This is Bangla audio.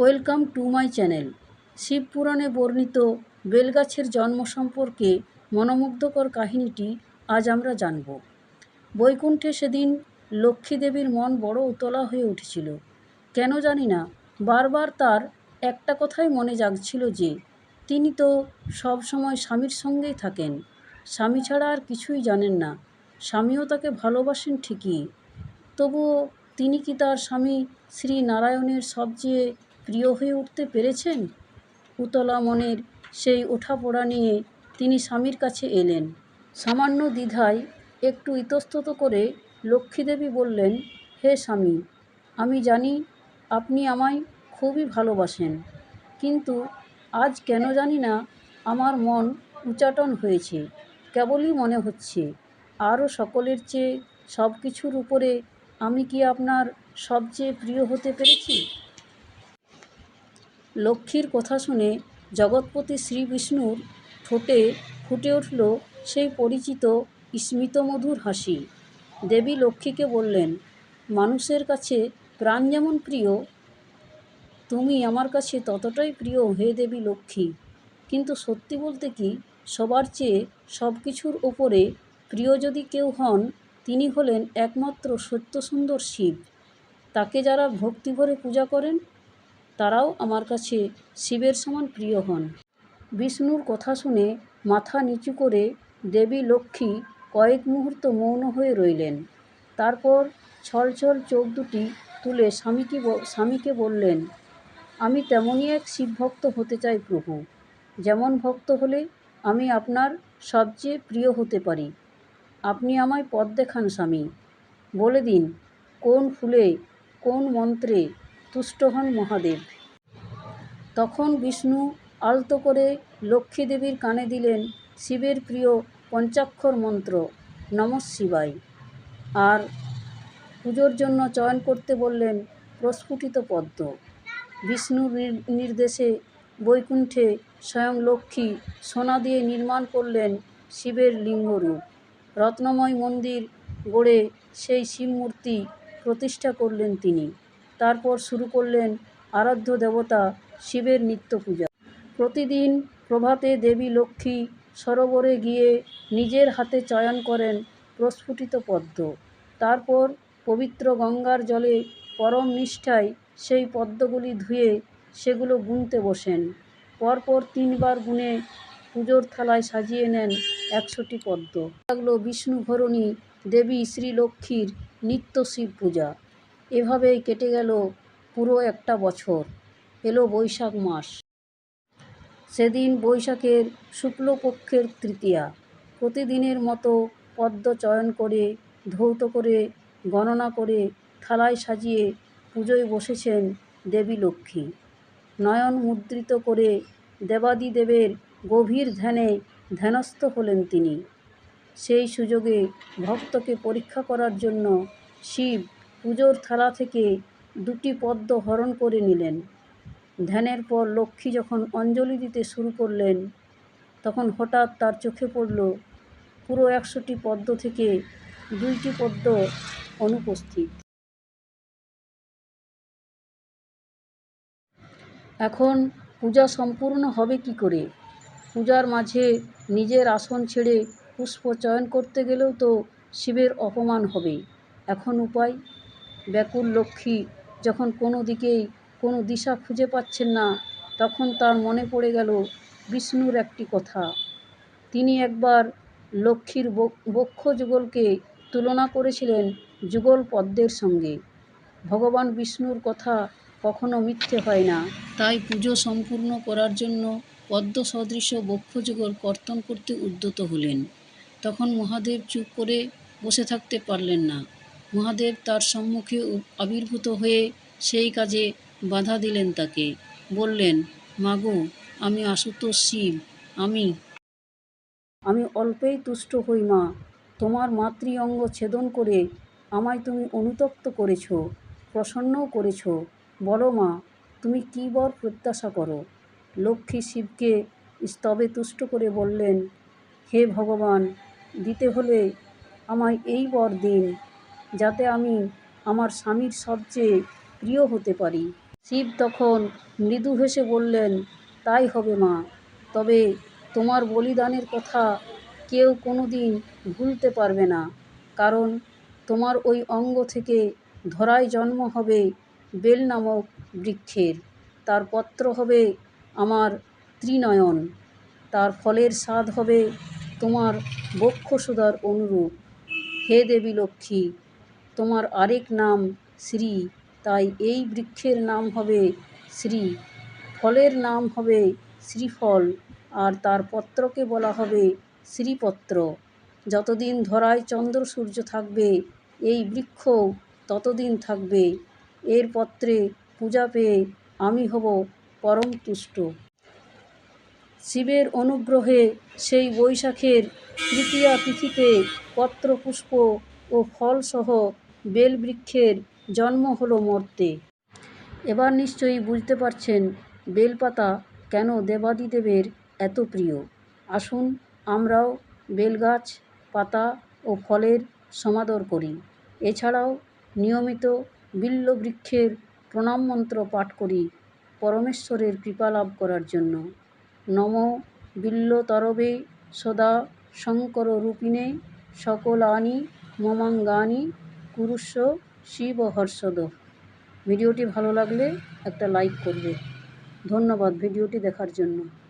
Welcome to my channel. শিবপুরাণে বর্ণিত বেলগাছের জন্ম সম্পর্কে মনোমুগ্ধকর কাহিনীটি আজ আমরা জানব। বৈকুণ্ঠে সেদিন লক্ষ্মী দেবীর মন বড় উতলা হয়ে উঠেছিল। কেন জানি না, বারবার তার একটা কথাই মনে জাগছিল যে, তিনি তো সব সময় স্বামীর সঙ্গেই থাকেন। স্বামী ছাড়া আর কিছুই জানেন না। স্বামীও তাকে ভালোবাসেন ঠিকই। তবুও তিনি কি তার স্বামী শ্রী নারায়ণের সবচেয়ে প্রিয় হয়ে উঠতে পেরেছেন? উতলা মনের সেই ওঠাপড়া নিয়ে তিনি স্বামীর কাছে এলেন। সামান্য দ্বিধায় একটু ইতস্তত করে লক্ষ্মীদেবী বললেন, হে স্বামী, আমি জানি আপনি আমায় খুবই ভালোবাসেন, কিন্তু আজ কেন জানি না আমার মন উচাটন হয়েছে। কেবলই মনে হচ্ছে, আরও সকলের চেয়ে সব কিছুর উপরে আমি কি আপনার সবচেয়ে প্রিয় হতে পেরেছি? লক্ষ্মীর কথা শুনে জগৎপতি শ্রী বিষ্ণুর ঠোঁটে ফুটে উঠল সেই পরিচিত স্মিতমধুর হাসি। দেবী লক্ষ্মীকে বললেন, মানুষের কাছে প্রাণ যেমন প্রিয়, তুমি আমার কাছে ততটাই প্রিয়, হে দেবী লক্ষ্মী। কিন্তু সত্যি বলতে কি, সবার চেয়ে সব কিছুর ওপরে প্রিয় যদি কেউ হন, তিনি হলেন একমাত্র সত্যসুন্দর শিব। তাকে যারা ভক্তি ভরে পূজা করেন তারাও আমার কাছে শিবের সমান প্রিয় হন। বিষ্ণুর কথা শুনে মাথা নিচু করে দেবী লক্ষ্মী কয়েক মুহূর্ত মৌন হয়ে রইলেন। তারপর ছলছল চোখ দুটি তুলে স্বামীকে স্বামীকে বললেন, আমি তেমনই এক শিবভক্ত হতে চাই প্রভু। যেমন ভক্ত হলে আমি আপনার সবচেয়ে প্রিয় হতে পারি। আপনি আমায় পথ দেখান স্বামী। বলে দিন, কোন ফুলে, কোন মন্ত্রে তুষ্ট হন মহাদেব। তখন বিষ্ণু আলতো করে লক্ষ্মী দেবীর কানে দিলেন শিবের প্রিয় পঞ্চাক্ষর মন্ত্র, নমঃ শিবায়। আর পুজোর জন্য চয়ন করতে বললেন প্রস্ফুটিত পদ্ম। বিষ্ণুর নির- নির্দেশে বৈকুণ্ঠে স্বয়ং লক্ষ্মী সোনা দিয়ে নির্মাণ করলেন শিবের লিঙ্গরূপ। রত্নময় মন্দির গড়ে সেই শিব মূর্তি প্রতিষ্ঠা করলেন তিনি। তারপর শুরু করলেন আরাধ্য দেবতা শিবের নিত্য পূজা। প্রতিদিন প্রভাতে দেবী লক্ষ্মী সরোবরে গিয়ে নিজের হাতে চয়ন করেন প্রস্ফুটিত পদ্ম। তারপর পবিত্র গঙ্গার জলে পরম নিষ্ঠায় সেই পদ্মগুলি ধুয়ে সেগুলো গুনতে বসেন। পরপর তিনবার গুনে পুজোর থালায় সাজিয়ে নেন একশোটি পদ্ম। লাগল বিষ্ণু ঘরণী দেবী শ্রীলক্ষ্মীর নিত্য শিব পূজা। এভাবেই কেটে গেল পুরো একটা বছর। এলো বৈশাখ মাস। সেদিন বৈশাখের শুক্লপক্ষের তৃতীয়া। প্রতিদিনের মতো পদ্ম চয়ন করে, ধৌত করে, গণনা করে, থালায় সাজিয়ে পুজোয় বসেছেন দেবী লক্ষ্মী। নয়ন মুদ্রিত করে দেবাদিদেবের গভীর ধ্যানে ধ্যানস্থ হলেন তিনি। সেই সুযোগে ভক্তকে পরীক্ষা করার জন্য শিব পুজোর থালা থেকে দুটি পদ্ম হরণ করে নিলেন। ধ্যানের পর লক্ষ্মী যখন অঞ্জলি দিতে শুরু করলেন, তখন হঠাৎ তার চোখে পড়ল পুরো একশোটি পদ্ম থেকে দুইটি পদ্ম অনুপস্থিত। এখন পূজা সম্পূর্ণ হবে কি করে? পূজার মাঝে নিজের আসন ছেড়ে পুষ্প চয়ন করতে গেলেও তো শিবের অপমান হবে। এখন উপায়? ব্যাকুল লক্ষ্মী যখন কোনো দিকেই কোনো দিশা খুঁজে পাচ্ছেন না, তখন তার মনে পড়ে গেল বিষ্ণুর একটি কথা। তিনি একবার লক্ষ্মীর বক- বক্ষ যুগলকে তুলনা করেছিলেন যুগল পদ্মের সঙ্গে। ভগবান বিষ্ণুর কথা কখনো মিথ্যে হয় না। তাই পুজো সম্পূর্ণ করার জন্য পদ্ম সদৃশ বক্ষযুগল কর্তন করতে উদ্যত হলেন। তখন মহাদেব চুপ করে বসে থাকতে পারলেন না। মহাদেব তার সম্মুখে আবির্ভূত হয়ে সেই কাজে বাধা দিলেন তাকে। বললেন, মাগো, আমি আশুতোষ শিব, আমি আমি অল্পেই তুষ্ট হই মা। তোমার মাতৃ অঙ্গ ছেদন করে আমায় তুমি অনুতপ্ত করেছ, প্রসন্নও করেছ। বলো মা, তুমি কী বর প্রত্যাশা করো? লক্ষ্মী শিবকে স্তবে তুষ্ট করে বললেন, হে ভগবান, দিতে হলে আমায় এই বর দিন। যাতে আমি আমার স্বামীর সবচেয়ে প্রিয় হতে পারি। শিব তখন মৃদু হেসে বললেন, তাই হবে মা। তবে তোমার বলিদানের কথা কেউ কোনো দিন ভুলতে পারবে না। কারণ তোমার ওই অঙ্গ থেকে ধরায় জন্ম হবে বেল নামক বৃক্ষের। তার পত্র হবে আমার ত্রিনয়ন। তার ফলের স্বাদ হবে তোমার বক্ষসুধার অনুরূপ। হে দেবী লক্ষ্মী তোমার আরেক নাম শ্রী, তাই এই বৃক্ষের নাম হবে শ্রী, ফলের নাম হবে শ্রীফল, আর তার পত্রকে বলা হবে শ্রীপত্র। যতদিন ধরায় চন্দ্র সূর্য থাকবে, এই বৃক্ষ ততদিন থাকবে। এর পত্রে পূজা পেয়ে আমি হব পরম তুষ্ট। শিবের অনুগ্রহে সেই বৈশাখের তৃতীয়া তিথিতে পত্র পুষ্প ও ফলসহ বেলবৃক্ষের জন্ম হলো মর্তে। এবার নিশ্চয়ই বুঝতে পারছেন বেলপাতা কেন দেবাদিদেবের এত প্রিয়। আসুন আমরাও বেলগাছ, পাতা ও ফলের সমাদর করি। এছাড়াও নিয়মিত বিল্ব বৃক্ষের প্রণাম মন্ত্র পাঠ করি পরমেশ্বরের কৃপা লাভ করার জন্য। নম বিল্বতরবে সদা শঙ্কর রূপিণে সকলানি মমাঙ্গানি কুরুষ্ব শিব ও হর্ষদ। ভিডিওটি ভালো লাগলে একটা লাইক করবে। ধন্যবাদ ভিডিওটি দেখার জন্য।